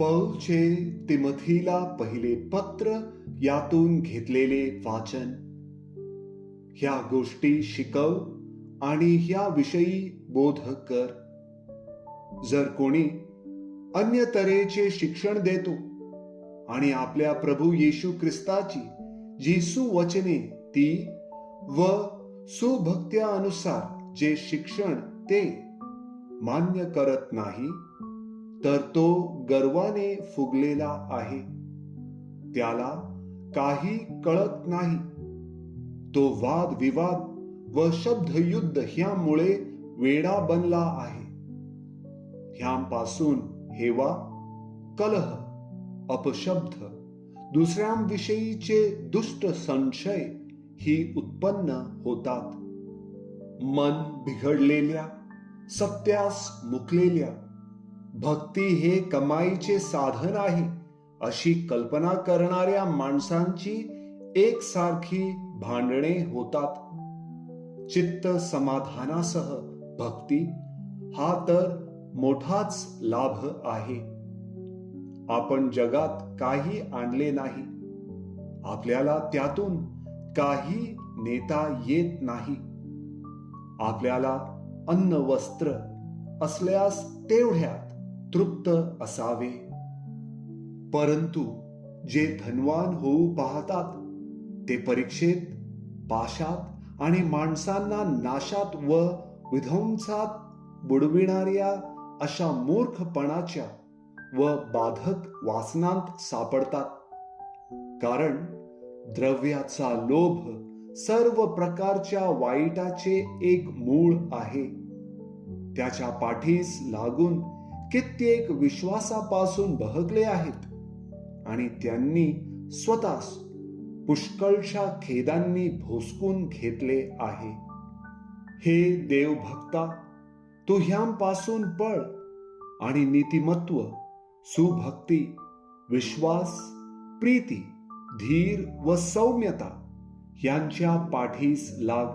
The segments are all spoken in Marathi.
पौलचे तिमथीला पहिले पत्र यातून घेतलेले वाचन. ह्या गोष्टी शिकव आणि ह्या विषयी बोध कर. जर कोणी अन्य तऱ्हेचे शिक्षण देतो आणि आपल्या प्रभू येशू ख्रिस्ताची जी सुवचने ती व सुभक्त्यानुसार जे शिक्षण ते मान्य करत नाही तर तो गर्वाने फुगलेला आहे. त्याला काही कळत नाही. तो वाद विवाद व शब्दयुद्ध ह्यामुळे वेडा बनला आहे. ह्यांपासून हेवा कलह अपशब्द दुसऱ्यांविषयीचे दुष्ट संशय ही उत्पन्न होतात. मन बिघडलेल्या सत्यास मुकलेल्या भक्ती हे कमाईचे साधन आहे अशी कल्पना करणाऱ्या माणसांची एकसारखी भांडणे होतात. चित्त समाधानासह भक्ती हा तर मोठाच लाभ आहे. आपण जगात काही आणले नाही आपल्याला त्यातून काही नेता येत नाही. आपल्याला अन्न वस्त्र असल्यास तेवढ्यात तृप्त असावे. परंतु जे धनवान होऊ पाहतात ते परीक्षेत पाशात आणि माणसांना नाशात व विध्वंसात बुडविणाऱ्या अशा मूर्खपणाच्या व बाधक वासनांत सापडतात. कारण द्रव्याचा लोभ सर्व प्रकारच्या वाईटाचे एक मूळ आहे. त्याच्या पाठीस लागून कित्येक विश्वासापासून बहकले आहेत. आणि त्यांनी स्वतःस पुष्कळशा खेदांनी भोसकून घेतले आहे. हे देवभक्ता तू ह्यांपासून पळ आणि नीतिमत्व सुभक्ती विश्वास प्रीती धीर व सौम्यता यांच्या पाठीस लाग.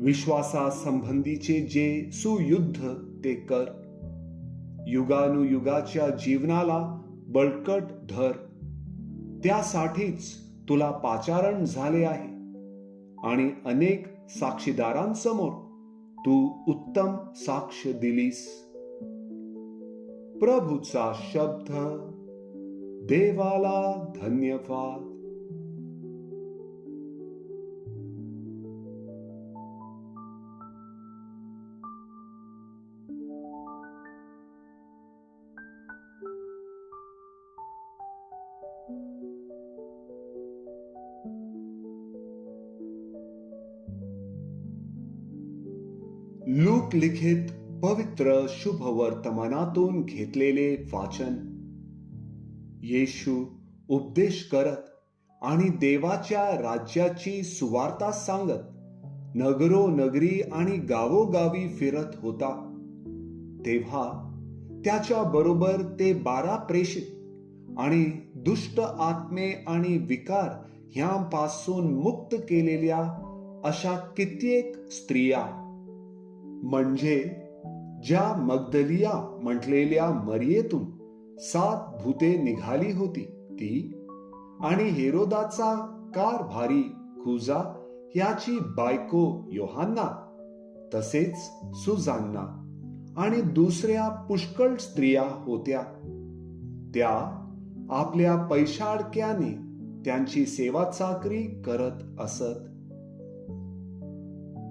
विश्वासासंबंधीचे जे सुयुद्ध ते कर. युगानुयुगाच्या जीवनाला बळकट धर. त्यासाठीच तुला पाचारण झाले आहे. आणि अनेक साक्षीदारांसमोर तू उत्तम साक्ष दिलीस. प्रभूचा शब्द देवाला धन्यवाद. लूक लिखित पवित्र शुभ वर्तमानातून घेतलेले वाचन. येशू उपदेश करत आणि देवाच्या राज्याची सुवार्ता सांगत नगरो नगरी आणि गावोगावी फिरत होता. तेव्हा त्याच्या बरोबर ते बारा प्रेषित आणि दुष्ट आत्मे आणि विकार ह्यांपासून मुक्त केलेल्या अशा कित्येक स्त्रिया म्हणजे ज्या मगदलिया म्हटलेल्या मरियेतून सात भूते निघाली होती ती आणि हेरोदाचा कारभारी खुजा याची बायको योहान्ना तसेच सुजान्ना आणि दुसऱ्या पुष्कळ स्त्रिया होत्या. त्या आपल्या पैशाडक्याने त्यांची सेवा चाकरी करत असत.